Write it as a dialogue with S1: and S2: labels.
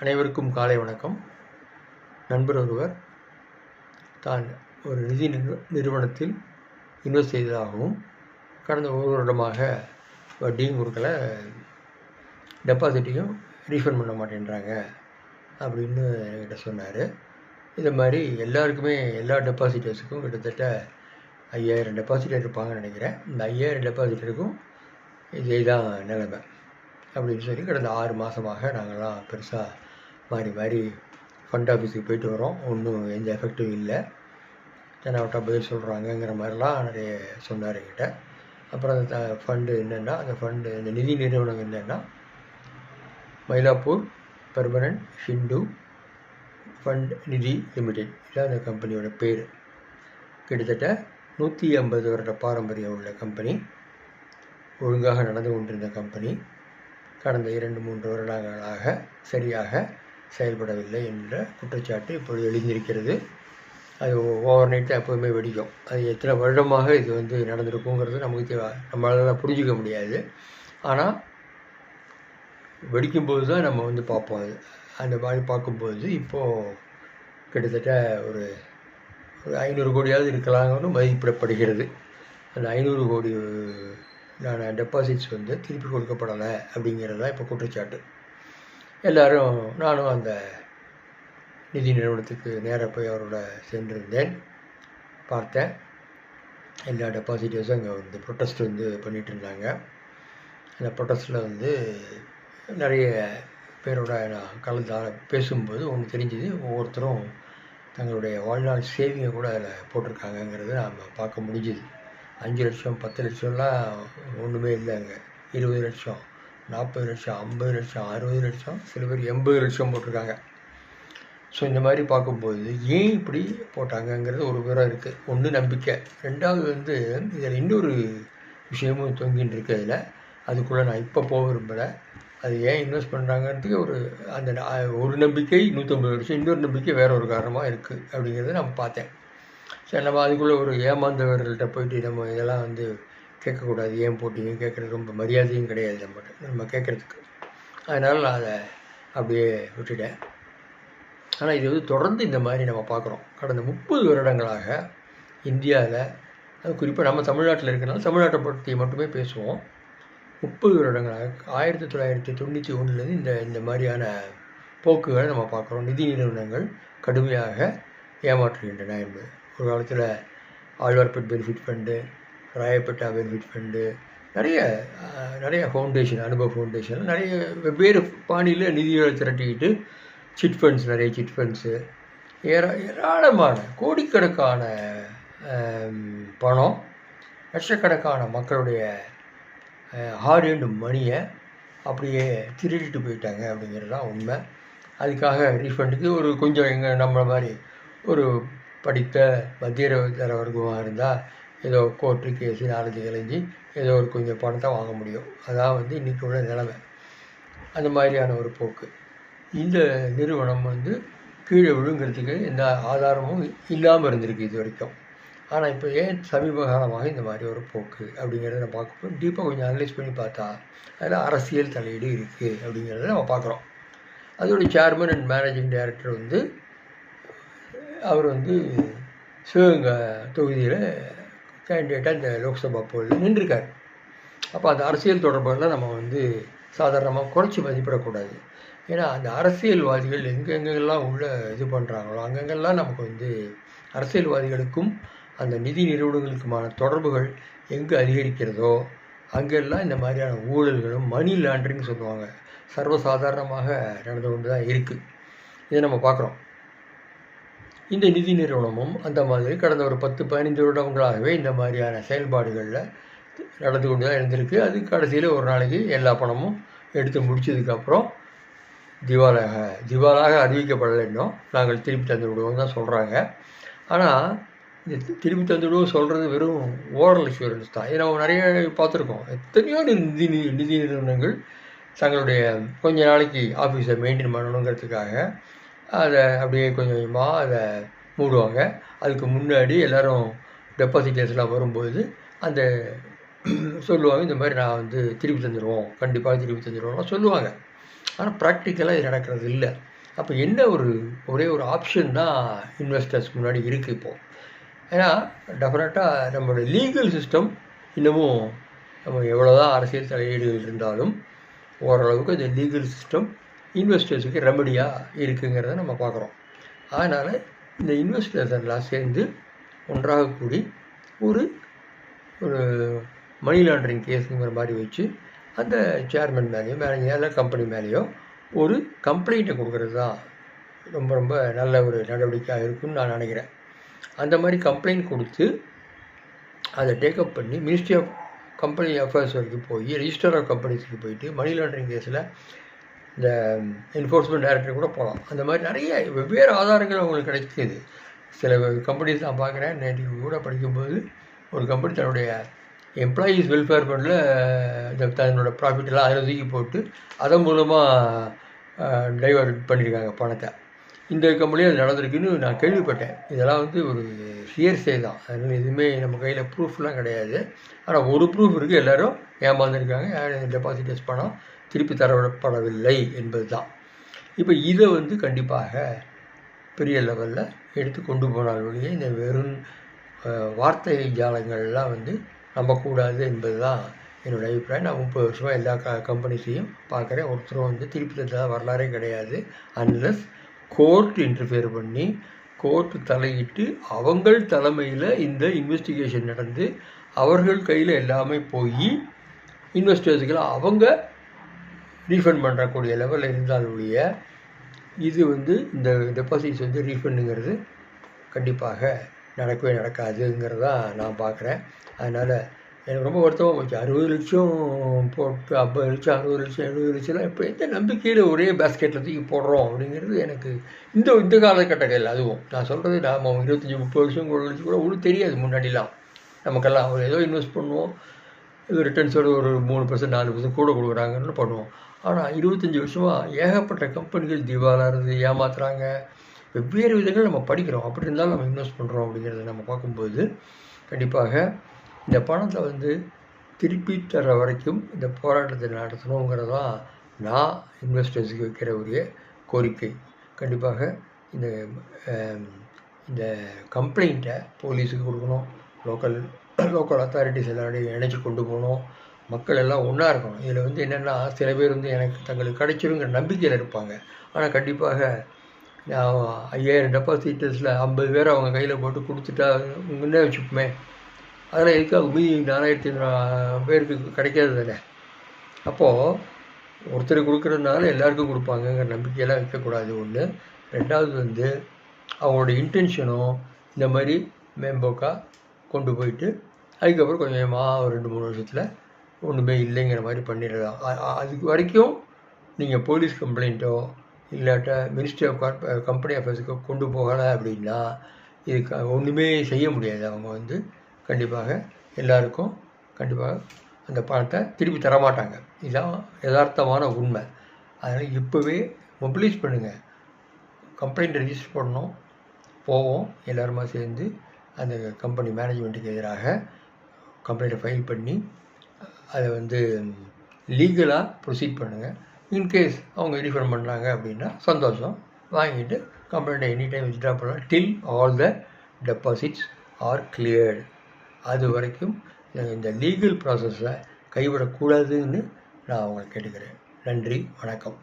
S1: அனைவருக்கும் காலை வணக்கம். நண்பர் ஒருவர் தான் ஒரு நிதி நிறுவனத்தில் இன்வெஸ்ட் செய்ததாகவும் கடந்த ஒரு வருடமாக வட்டியும் கொடுக்கல டெபாசிட்டையும் ரீஃபண்ட் பண்ண மாட்டேன்றாங்க அப்படின்னு என்கிட்ட சொன்னார். இந்த மாதிரி எல்லாருக்குமே எல்லா டெபாசிட்டர்ஸுக்கும் கிட்டத்தட்ட ஐயாயிரம் டெபாசிட்டர் இருப்பாங்கன்னு நினைக்கிறேன். இந்த ஐயாயிரம் டெபாசிட்டருக்கும் இதே தான் நிலைமை அப்படின்னு சொல்லி கடந்த ஆறு மாதமாக நாங்கள்லாம் பெருசாக மாறி மாறி ஃபண்ட் ஆஃபீஸுக்கு போயிட்டு வரோம். ஒன்றும் எந்த எஃபெக்டும் இல்லை. தென்னாவட்டா பதில் சொல்கிறாங்கங்கிற மாதிரிலாம் நிறைய சொன்னார் என்கிட்ட. அப்புறம் அந்த ஃபண்டு என்னென்னா அந்த ஃபண்டு இந்த நிதி நிறுவனம் என்னென்னா மயிலாப்பூர் பெர்மனன்ட் ஹிந்து ஃபண்ட் நிதி லிமிடெட் இதான் அந்த கம்பெனியோட பேர். கிட்டத்தட்ட நூற்றி ஐம்பது வருட பாரம்பரியம் உள்ள கம்பெனி ஒழுங்காக நடந்து கொண்டிருந்த கம்பெனி கடந்த இரண்டு மூன்று வருடங்களாக சரியாக செயல்படவில்லை என்ற குற்றச்சாட்டு இப்பொழுது எழுந்திருக்கிறது. அது ஓவர் நைட்டு எப்போவுமே வெடிக்கும். அது எத்தனை வருடமாக இது வந்து நடந்திருக்குங்கிறது நமக்கு நம்மளால் புரிஞ்சிக்க முடியாது. ஆனால் வெடிக்கும்போது தான் நம்ம வந்து பார்ப்போம் அது. அந்த மாதிரி பார்க்கும்போது இப்போது கிட்டத்தட்ட ஒரு ஒரு ஐநூறு கோடியாவது இருக்கலாம்னு மதிப்பிடப்படுகிறது. அந்த ஐநூறு கோடி நான் டெபாசிட்ஸ் வந்து திருப்பி கொடுக்கப்படலை அப்படிங்கிறது தான் இப்போ குற்றச்சாட்டு. எல்லாரும் நானும் அந்த நிதி நிறுவனத்துக்கு நேராக போய் அவரோட சென்றிருந்தேன். பார்த்தேன். எல்லா டெபாசிட்டர்ஸும் அங்கே வந்து ப்ரொட்டஸ்ட் வந்து பண்ணிகிட்டு இருந்தாங்க. அந்த ப்ரொட்டஸ்ட்டில் வந்து நிறைய பேரோட நான் கலந்து பேசும்போது ஒன்று தெரிஞ்சுது. ஒவ்வொருத்தரும் தங்களுடைய வாழ்நாள் சேவிங்கை கூட அதில் போட்டிருக்காங்கங்கிறத நாம் பார்க்க முடிஞ்சுது. அஞ்சு லட்சம் பத்து லட்சம்லாம் ஒன்றுமே இல்லைங்க. இருபது லட்சம். நாற்பது லட்சம் ஐம்பது லட்சம் அறுபது லட்சம் சில பேர் எண்பது லட்சம் போட்டிருக்காங்க. ஸோ இந்த மாதிரி பார்க்கும்போது ஏன் இப்படி போட்டாங்கங்கிறது ஒரு விவரம் இருக்குது ஒன்று நம்பிக்கை. ரெண்டாவது வந்து இதில் இன்னொரு விஷயமும் தொங்கின்னு இருக்கு அதில். அதுக்குள்ளே நான் இப்போ போக விரும்பலை. அது ஏன் இன்வெஸ்ட் பண்ணுறாங்கன்றதுக்கு ஒரு அந்த ஒரு நம்பிக்கை நூற்றம்பது வருஷம் இன்னொரு நம்பிக்கை வேற ஒரு காரணமாக இருக்குது அப்படிங்கிறத நம்ம பார்த்தேன். சரி நம்ம அதுக்குள்ளே ஒரு ஏமாந்தவர்கள்ட்ட போயிட்டு நம்ம இதெல்லாம் வந்து கேட்கக்கூடாது. ஏன் போட்டீங்க கேட்குறது ரொம்ப மரியாதையும் கிடையாது நம்ம நம்ம கேட்குறதுக்கு. அதனால் நான் அதை அப்படியே விட்டுட்டேன். ஆனால் இது வந்து தொடர்ந்து இந்த மாதிரி நம்ம பார்க்குறோம். கடந்த முப்பது வருடங்களாக இந்தியாவில் அது குறிப்பாக நம்ம தமிழ்நாட்டில் இருக்கிறனால தமிழ்நாட்டை பற்றி மட்டுமே பேசுவோம். முப்பது வருடங்களாக ஆயிரத்தி தொள்ளாயிரத்தி தொண்ணூற்றி ஒன்றுலேருந்து இந்த இந்த மாதிரியான போக்குகளை நம்ம பார்க்குறோம். நிதி நிறுவனங்கள் கடுமையாக ஏமாற்றுகின்றன என்பது. ஒரு காலத்தில் Alwarpet benefit fund Royapettah benefit fund நிறைய நிறைய ஃபவுண்டேஷன் அனுபவ ஃபவுண்டேஷன் நிறைய வெவ்வேறு பாணியில் நிதிகளை திரட்டிக்கிட்டு சிட் ஃபண்ட்ஸ் நிறைய சிட் ஃபண்ட்ஸு ஏரா ஏராளமான கோடிக்கணக்கான பணம் லட்சக்கணக்கான மக்களுடைய ஹார்ட் மணியை அப்படியே திருடிட்டு போயிட்டாங்க அப்படிங்கிறது தான் உண்மை. அதுக்காக ரீஃபண்டுக்கு ஒரு கொஞ்சம் எங்கள் நம்மளை மாதிரி ஒரு படித்த மத்திய தர வர்க்கமாக இருந்தால் ஏதோ கோர்ட்டு கேஸு நாலஞ்சு கலைஞ்சி ஏதோ ஒரு கொஞ்சம் பணத்தை வாங்க முடியும். அதான் வந்து இன்றைக்கி உள்ள நிலைமை. அந்த மாதிரியான ஒரு போக்கு. இந்த நிறுவனம் வந்து கீழே விழுங்கிறதுக்கு எந்த ஆதாரமும் இல்லாமல் இருந்திருக்கு இது வரைக்கும். ஆனால் இப்போ ஏன் சமீப காலமாக இந்த மாதிரி ஒரு போக்கு அப்படிங்கிறத நம்ம பார்க்கப்போ டீப்பாக கொஞ்சம் அனலைஸ் பண்ணி பார்த்தா அதில் அரசியல் தலையீடு இருக்குது அப்படிங்கிறத நம்ம பார்க்குறோம். அதோட சேர்மன் அண்ட் மேனேஜிங் டைரக்டர் வந்து அவர் வந்து சிவகங்கை தொகுதியில் கேண்டிடேட்டாக இந்த லோக்சபா போல் நின்றுருக்கார். அப்போ அந்த அரசியல் தொடர்புகளை நம்ம வந்து சாதாரணமாக குறைச்சி மதிப்பிடக்கூடாது. ஏன்னா அந்த அரசியல்வாதிகள் எங்கெங்கெல்லாம் உள்ள இது பண்ணுறாங்களோ அங்கங்கெல்லாம் நமக்கு வந்து அரசியல்வாதிகளுக்கும் அந்த நிதி நிறுவனங்களுக்குமான தொடர்புகள் எங்கே அதிகரிக்கிறதோ அங்கெல்லாம் இந்த மாதிரியான ஊழல்களும் மணி லாண்டரிங் சொல்லுவாங்க சர்வசாதாரணமாக நடந்து கொண்டு தான் இருக்குது இதை நம்ம பார்க்குறோம். இந்த நிதி நிறுவனமும் அந்த மாதிரி கடந்த ஒரு பத்து பதினைந்து வருடங்களாகவே இந்த மாதிரியான செயல்பாடுகளில் நடந்து கொண்டு தான் இருந்திருக்கு. அது கடைசியில் ஒரு நாளைக்கு எல்லா பணமும் எடுத்து முடிச்சதுக்கப்புறம் திவாலாக திவாலாக அறிவிக்கப்படலை இன்னும். நாங்கள் திருப்பி தந்து விடுவோம் தான் சொல்கிறாங்க ஆனால் இந்த திருப்பி தந்து விடுவோம் சொல்கிறது வெறும் ஓரல் இன்சூரன்ஸ் தான். இதை நம்ம நிறைய பார்த்துருக்கோம். எத்தனையோ நிதி நி- நிதி நிறுவனங்கள் தங்களுடைய கொஞ்ச நாளைக்கு ஆஃபீஸை மெயின்டைன் பண்ணணுங்கிறதுக்காக அதை அப்படியே கொஞ்சம் கொஞ்சமாக அதை மூடுவாங்க. அதுக்கு முன்னாடி எல்லோரும் டெபாசிட்டர்ஸ்லாம் வரும்போது அந்த சொல்லுவாங்க இந்த மாதிரி நான் வந்து திருப்பி தந்துடுவோம் கண்டிப்பாக திருப்பி தந்துடுவோம்லாம் சொல்லுவாங்க. ஆனால் ப்ராக்டிக்கலாக இது நடக்கிறது இல்லை. அப்போ என்ன ஒரு ஒரே ஒரு ஆப்ஷன் தான் இன்வெஸ்டர்ஸ் முன்னாடி இருக்குது இப்போது ஏன்னா டெஃபினட்டாக நம்மளோட லீகல் சிஸ்டம் இன்னமும் நம்ம எவ்வளோ தான் அரசியல் தலையீடுகள் இருந்தாலும் ஓரளவுக்கு இந்த லீகல் சிஸ்டம் இன்வெஸ்டர்ஸுக்கு ரெமடியாக இருக்குங்கிறத நம்ம பார்க்குறோம். அதனால் இந்த இன்வெஸ்டர்ஸ் எல்லாம் சேர்ந்து ஒன்றாக கூடி ஒரு ஒரு மணி லாண்ட்ரிங் கேஸுங்கிற மாதிரி வச்சு அந்த சேர்மன் மேலேயோ மேனேஜர் கம்பெனி மேலேயோ ஒரு கம்ப்ளைண்ட்டை கொடுக்கறது தான் ரொம்ப ரொம்ப நல்ல ஒரு நடவடிக்கையாக இருக்குன்னு நான் நினைக்கிறேன். அந்த மாதிரி கம்ப்ளைண்ட் கொடுத்து அதை டேக்கப் பண்ணி மினிஸ்ட்ரி ஆஃப் கம்பெனி அஃபேர்ஸ் வரைக்கும் போய் ரிஜிஸ்டர் ஆஃப் கம்பெனிஸுக்கு போயிட்டு மணி லாண்ட்ரிங் கேஸில் இந்த என்ஃபோர்ஸ்மெண்ட் டைரக்டர் கூட போகலாம் அந்த மாதிரி நிறைய வெவ்வேறு ஆதாரங்கள் அவங்களுக்கு கிடைக்கிது. சில கம்பெனிஸ் நான் பார்க்குறேன் நேற்று கூட படிக்கும்போது ஒரு கம்பெனி தன்னுடைய எம்ப்ளாயீஸ் வெல்ஃபேர் ஃபண்டில் தன்னோட ப்ராஃபிட்டெல்லாம் அதில் தூக்கி போட்டு அதன் மூலமாக டைவர்ட் பண்ணியிருக்காங்க பணத்தை. இந்த கம்பெனியும் அது நடந்திருக்குன்னு நான் கேள்விப்பட்டேன். இதெல்லாம் வந்து ஒரு ஹியர்சே தான். அதனால் எதுவுமே நம்ம கையில் ப்ரூஃப்லாம் கிடையாது. ஆனால் ஒரு ப்ரூஃப் இருக்குது எல்லோரும் ஏமாந்துருக்காங்க. டெபாசிட்டர்ஸ் பணம் திருப்பி தரப்படவில்லை என்பது தான் இப்போ இதை வந்து கண்டிப்பாக பெரிய லெவலில் எடுத்து கொண்டு போனால் வழியே இந்த வெறும் வார்த்தை ஜாலங்கள்லாம் வந்து நம்பக்கூடாது என்பது தான் என்னுடைய அபிப்பிராயம். நான் முப்பது வருஷமாக எல்லா க கம்பெனிஸையும் பார்க்குறேன். ஒருத்தரும் வந்து திருப்பி தந்ததாக வரலாறே கிடையாது. அன்லஸ் கோர்ட் இன்டர்ஃபியர் பண்ணி கோர்ட்டு தலையிட்டு அவங்கள் தலைமையில் இந்த இன்வெஸ்டிகேஷன் நடந்து அவர்கள் கையில் எல்லாமே போய் இன்வெஸ்டர்ஸுக்கு அவங்க ரீஃபண்ட் பண்ணுறக்கூடிய லெவலில் இருந்தாலுடைய இது வந்து இந்த டெபாசிட்ஸ் வந்து ரீஃபண்டுங்கிறது கண்டிப்பாக நடக்கவே நடக்காதுங்கிறதா நான் பார்க்குறேன். அதனால் எனக்கு ரொம்ப வருத்தமாக போச்சு. அறுபது லட்சம் போட்டு ஐம்பது லட்சம் அறுபது லட்சம் எழுபது லட்சம்லாம் இப்போ எந்த நம்பிக்கையில் ஒரே பேஸ்கெட்டில் தூக்கி போடுறோம் அப்படிங்கிறது எனக்கு இந்த இந்த காலகட்டங்கள் அதுவும். நான் சொல்கிறது நாம் இருபத்தஞ்சி முப்பது வருஷம் லட்சம் கூட ஒன்றும் தெரியாது முன்னாடிலாம். நமக்கெல்லாம் ஏதோ இன்வெஸ்ட் பண்ணுவோம். ரிட்டர்ன்ஸோடு ஒரு மூணு பர்சன்ட் நாலு பர்சன்ட் கூட கொடுக்குறாங்கன்னு பண்ணுவோம். ஆனால் இருபத்தஞ்சி வருஷமாக ஏகப்பட்ட கம்பெனிகள் திவாலாகிறது ஏமாத்துறாங்க. வெவ்வேறு விதங்கள் நம்ம படிக்கிறோம். அப்படி இருந்தாலும் நம்ம இன்வெஸ்ட் பண்ணுறோம் அப்படிங்கிறத நம்ம பார்க்கும்போது கண்டிப்பாக இந்த பணத்தை வந்து திருப்பி தர வரைக்கும் இந்த போராட்டத்தை நடத்தணுங்கிறது தான் நான் இன்வெஸ்டர்ஸுக்கு வைக்கிற ஒரு கோரிக்கை. கண்டிப்பாக இந்த இந்த கம்ப்ளைண்ட்டை போலீஸுக்கு கொடுக்கணும். லோக்கல் லோக்கல் அத்தாரிட்டிஸ் எல்லாரையும் இணைச்சி கொண்டு போகணும். மக்கள் எல்லாம் ஒன்றா இருக்கணும். இதில் வந்து என்னென்னா சில பேர் வந்து எனக்கு தங்களுக்கு கிடைச்சிருங்கிற நம்பிக்கையில் இருப்பாங்க. ஆனால் கண்டிப்பாக நான் ஐயாயிரம் டெபாசிட்டர்ஸில் ஐம்பது பேர் அவங்க கையில் போட்டு கொடுத்துட்டா முன்னே வச்சுப்போமே. அதெல்லாம் எதுக்காக? மீதி நாலாயிரத்தி பேருக்கு கிடைக்காது தானே? அப்போது ஒருத்தர் கொடுக்குறதுனால எல்லாருக்கும் கொடுப்பாங்கங்கிற நம்பிக்கையெல்லாம் வைக்கக்கூடாது. ஒன்று ரெண்டாவது வந்து அவங்களோட இன்டென்ஷனும் இந்த மாதிரி மேம்போக்காக கொண்டு போயிட்டு அதுக்கப்புறம் கொஞ்சமாக ஒரு ரெண்டு மூணு வருஷத்தில் ஒன்றுமே இல்லைங்கிற மாதிரி பண்ணிடலாம் அதுக்கு வரைக்கும் நீங்கள் போலீஸ் கம்ப்ளைண்ட்டோ இல்லாட்ட மினிஸ்ட்ரி ஆஃப் கம்பெனி அஃபேர்ஸுக்கு கொண்டு போகலை அப்படின்னா இதுக்கு ஒன்றுமே செய்ய முடியாது. அவங்க வந்து கண்டிப்பாக எல்லாருக்கும் கண்டிப்பாக அந்த பணத்தை திருப்பி தரமாட்டாங்க. இதுதான் யதார்த்தமான உண்மை. அதனால் இப்போவே மொபிலைஸ் பண்ணுங்கள் கம்ப்ளைண்ட் ரெஜிஸ்டர் பண்ணோம் போவோம். எல்லாருமா சேர்ந்து அந்த கம்பெனி மேனேஜ்மெண்ட்டுக்கு எதிராக கம்ப்ளைண்ட்டை ஃபைல் பண்ணி அதை வந்து லீகலாக ப்ரொசீட் பண்ணுங்கள் இன்கேஸ் அவங்க ரீஃபண்ட் பண்ணுறாங்க அப்படின்னா சந்தோஷம். வாங்கிட்டு கம்ப்ளைண்ட்டை எனி டைம் வித்ட்ரா பண்ணலாம் till all the deposits are cleared அது வரைக்கும் இந்த லீகல் ப்ராசஸை கைவிடக்கூடாதுன்னு நான் அவங்களை கேட்டுக்கிறேன். நன்றி வணக்கம்.